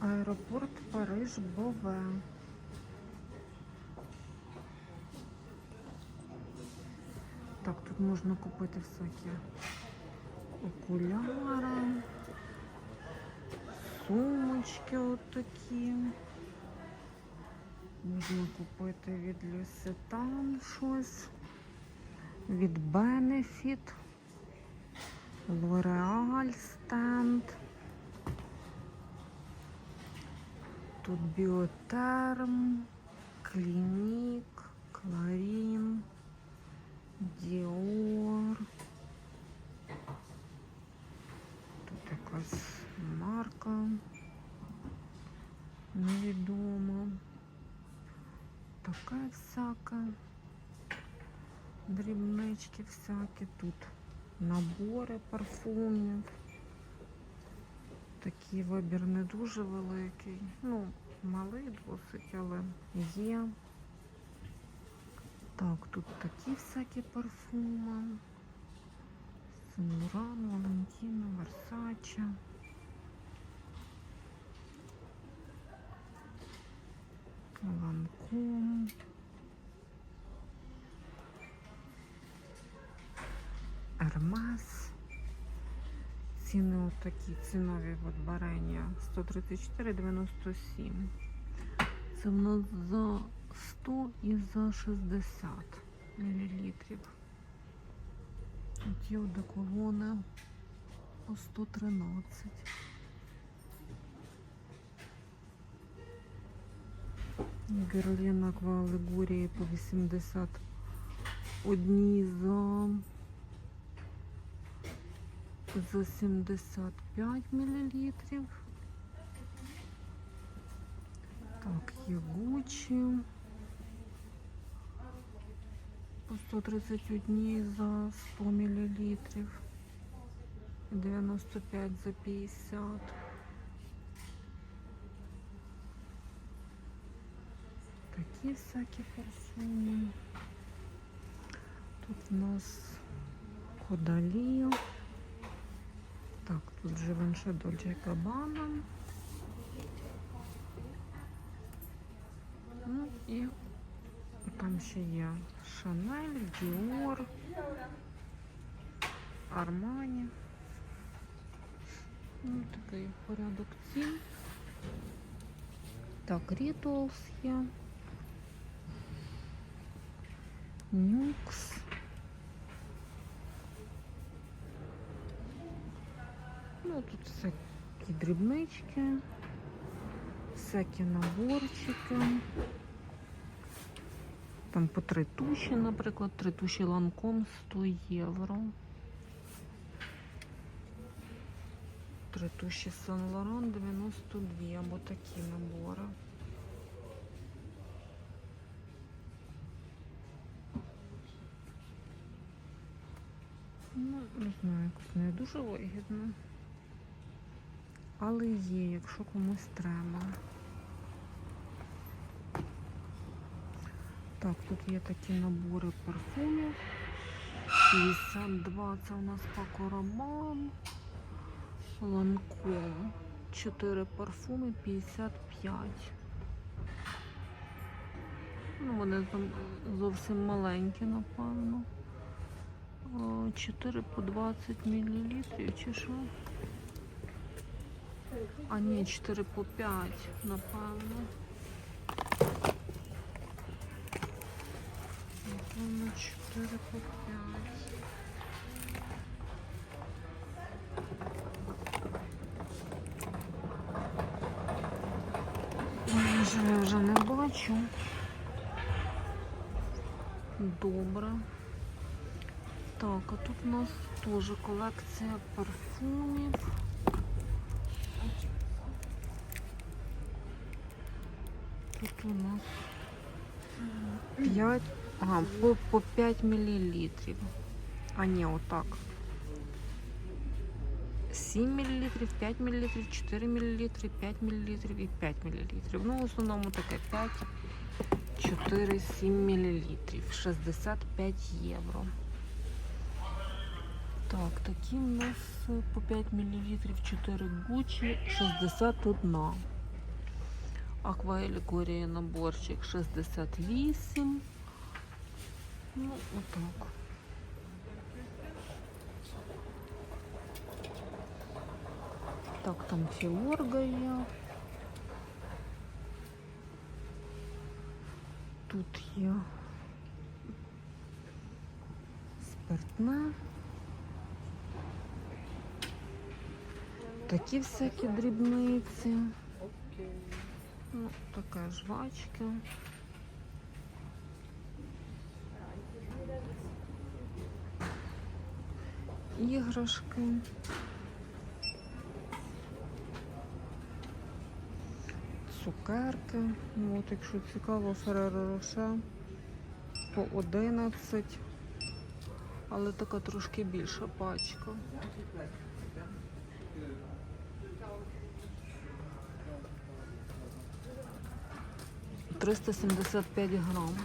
Аеропорт Париж Бове. Так, тут можна купити всякі окуляри, сумочки отакі. Можна купити від Люсетан щось, від Benefit, L'Oreal стенд. Тут Біотерм, Клінік, Кларін, Діор. Тут якась марка невідома. Така всяка. Дрібнички всякі. Тут набори парфумів. Такий вибір не дуже великий. Ну, малий досить, але є. Так, тут такі всякі парфуми. Сен-Лоран, Валентіно, Версаче. Ланком. Ермес. Ціни отакі цінові от барення 134,97. Це в нас за 100 і за 60 мл. Ті одеколони по 113. Герліна аква алегорії по 80 одні за за 75 мл. Так, є Гуччі. По 131 за 100 мл. 95 за 50. Такі всякі парфуми. Тут у нас Кодаліо. Так, тут Givenchy Dolce Gabbana. Ну і там ще є Шанель, Діор, Армані. Ну, такий порядок цін. Так, Rituals є. Нюкс. Ну, тут всякі дрібнички, всякі наборчики. Там по три туші, наприклад, три туші ланком 100 євро. Три туші Сан Лоран 92 або такі набори. Ну, не знаю, якось не дуже вигідно. Але є, якщо комусь треба. Так, тут є такі набори парфумів. 52 це у нас Пако Роман. Ланком. 4 парфуми 55. Ну, вони зовсім маленькі, напевно. 4 по 20 мл чи що? А ні, 4 по 5, напевно. Напевно, 4 по 5. Ой, вже я вже не бачу. Добре. Так, а тут у нас теж колекція парфумів. Тут у нас 5, по, по 5 миллилитров. А не, вот так. 7 миллилитров, 5 миллилитров, 4 миллилитров, 5 миллилитров и 5 миллилитров. Ну, в основному таке 5, 4, 7 миллилитров. 65 євро. Так, такі у нас е, по 5 мл 4 Гуччі, 61. Акваелікорія наборчик 68. Ну, отак. Так, там філорга є. Тут є спиртне. Такі всякі дрібниці. Ну, така жвачка. Іграшки. Цукерки. Ну, От, якщо цікаво, Фереро Роше по 11. Але така трошки більша пачка. Триста сімдесят п'ять грам.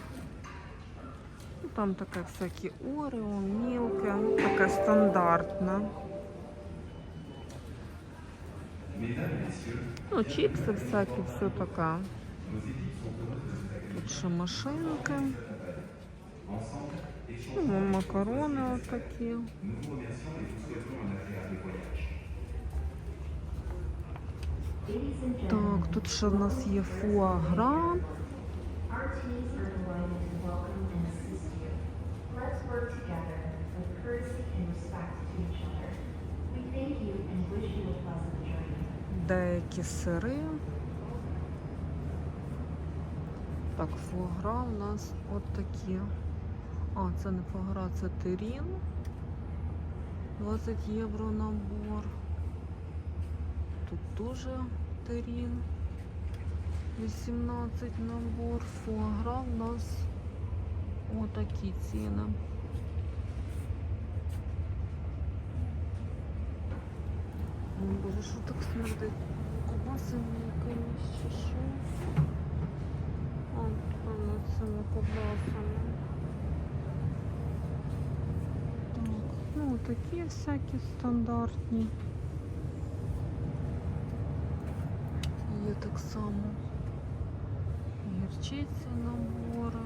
Там таке всякі орео, мілки, ну, таке стандартне. Ну, чіпси всякі, все таке. Тут ще машинки. Ну, макарони отакі. Так, тут ще в нас є фуагра. Let's work together with courtesy and respect to each other. We thank you and wish you a pleasant journey. Деякі сири. Так, фуагра у нас от такі. А, це не фуагра, це терін. 20 євро набор. Тут теж терін. 18 набор. Фуагра у нас отакі ціни. Ой, Боже, що так смердить? Кубасами якимись чи що? А, певно, цими кубасами. Так, ну такі всякі стандартні. Є так само гірчиці набори.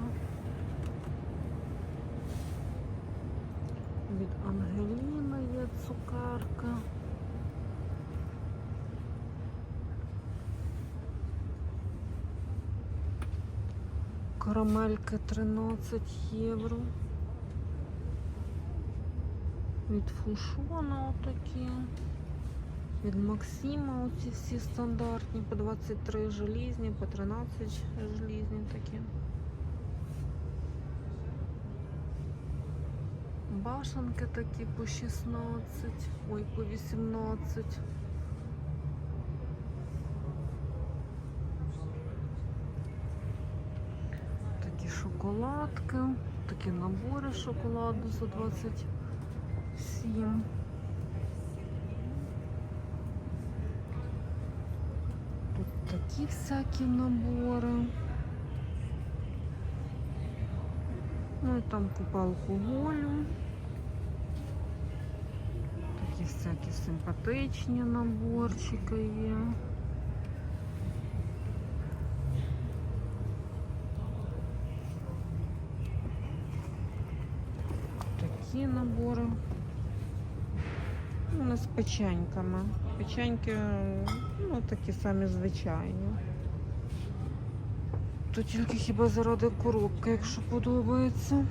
Від є цукерка. Карамелька 13 євро. Від Фушона отакі. Від Максима оці всі стандартні, по 23 желізні, по 13 желізні такі. Башенки такі по 16, ой, по 18. Такі шоколадки, такі набори шоколаду за 27. Тут такі всякі набори. Ну і там купа алкоголю. Такі всякі симпатичні наборчики є. Такі набори. Ну, з печеньками. Печеньки, ну, такі самі звичайні. То тільки хіба заради коробки, якщо подобається.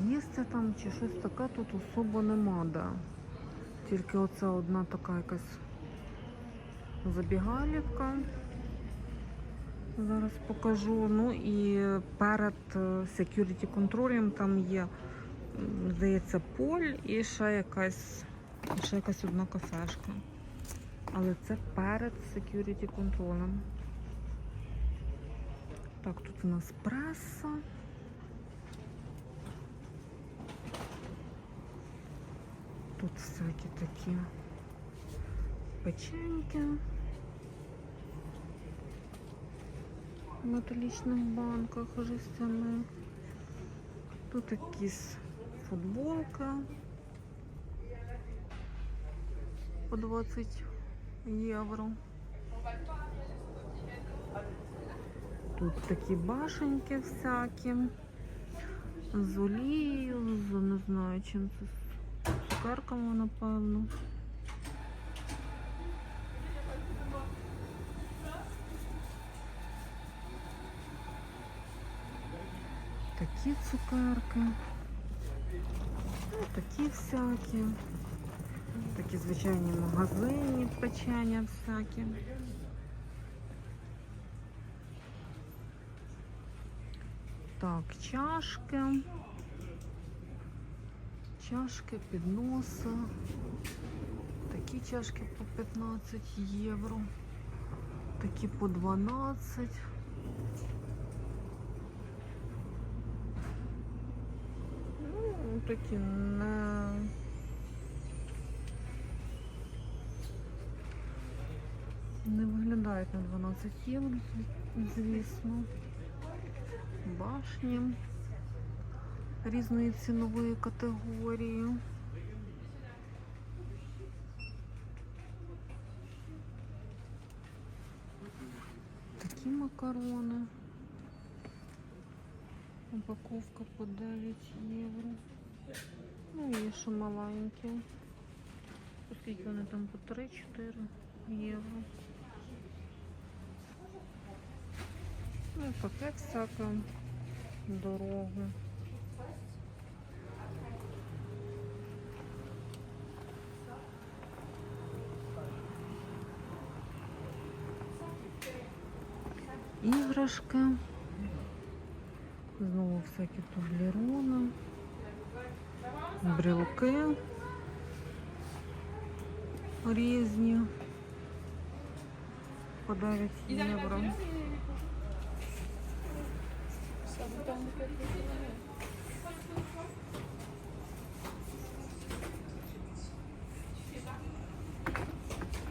Їсти там чи щось таке тут особо нема, да. Тільки оця одна така якась забігалівка. Зараз покажу. Ну і перед е, security контролем там є, здається, поль і ще якась, ще якась одна кафешка. Але це перед security контролем. Так, тут у нас преса. Тут всякі такі печеньки. в металічних банках жестяних. Тут якісь футболка. по 20 євро. Тут такі башеньки всякі. З олією, з не знаю чим це. З цукерками, напевно. Такі цукерки. Ну, такі всякі. Такі звичайні магазинні печення всякі. Так, чашки. Чашки, підноси. Такі чашки по 15 євро. Такі по 12. Ну, такі не. Не виглядають на 12 євро, звісно. Башні різної цінової категорії. Такі макарони. Упаковка по 9 євро. Ну і ще маленькі. Оскільки вони там по 3-4 євро. Ну, таке всяке дорогу. Іграшки. Знову всякі тублерони, брелки різні. По 9 євро.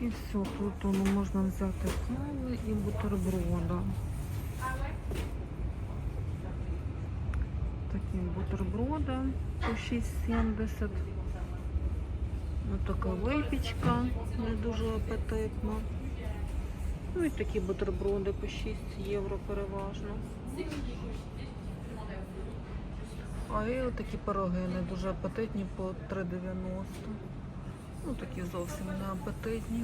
І все, тут воно можна взяти кави і бутерброда. Такі бутерброди по 6,70. Ось така випічка, не дуже апетитна. Ну і такі бутерброди по 6 євро переважно. А і такі пироги не дуже апетитні по 3,90. Ну такі зовсім не апетитні.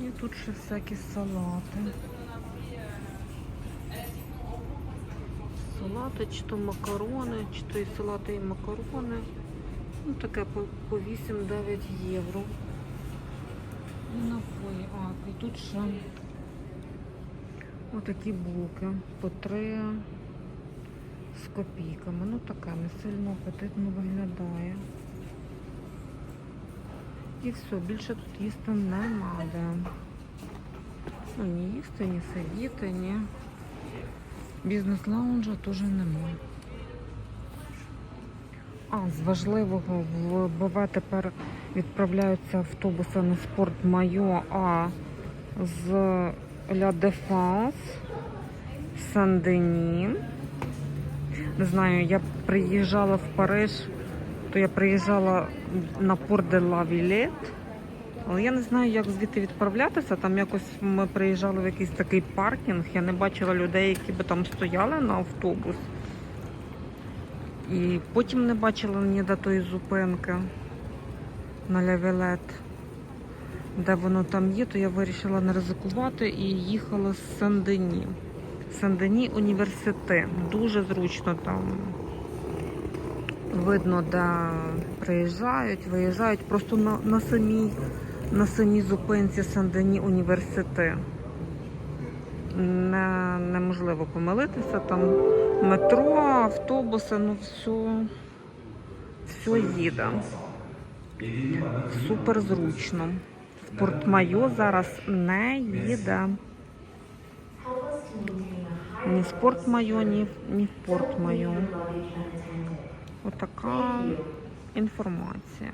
І тут ще всякі салати. Салати, чи то макарони, чи то і салати і макарони. Ну таке по, по 8-9 євро. І напої. А, і тут ще отакі булки по 3 з копійками. Ну таке не сильно апетитно виглядає. І все, більше тут їсти нема де. Ну, ні їсти, ні сидіти, ні. Бізнес-лаунжа теж нема. А, з важливого в БВ тепер відправляються автобуси не спорт Майо, а з Ля Дефанс, Сан-Дені. Не знаю, я приїжджала в Париж, то я приїжджала на Порт де ла Вілет. Але я не знаю, як звідти відправлятися. Там якось ми приїжджали в якийсь такий паркінг. Я не бачила людей, які би там стояли на автобус. І потім не бачила ніде тої зупинки на Лявілет. Де воно там є, то я вирішила не ризикувати і їхала з Сен-Дені. Сен-Дені університет. Дуже зручно там. Видно, де приїжджають, виїжджають просто на, на самій на самій зупинці Сен-Дені університет. Не, неможливо помилитися. Там метро, автобуси, ну все, все їде. Супер зручно. В зараз не їде. Ні в Порт-Майо, ні, ні в Порт-Майо. Отака інформація.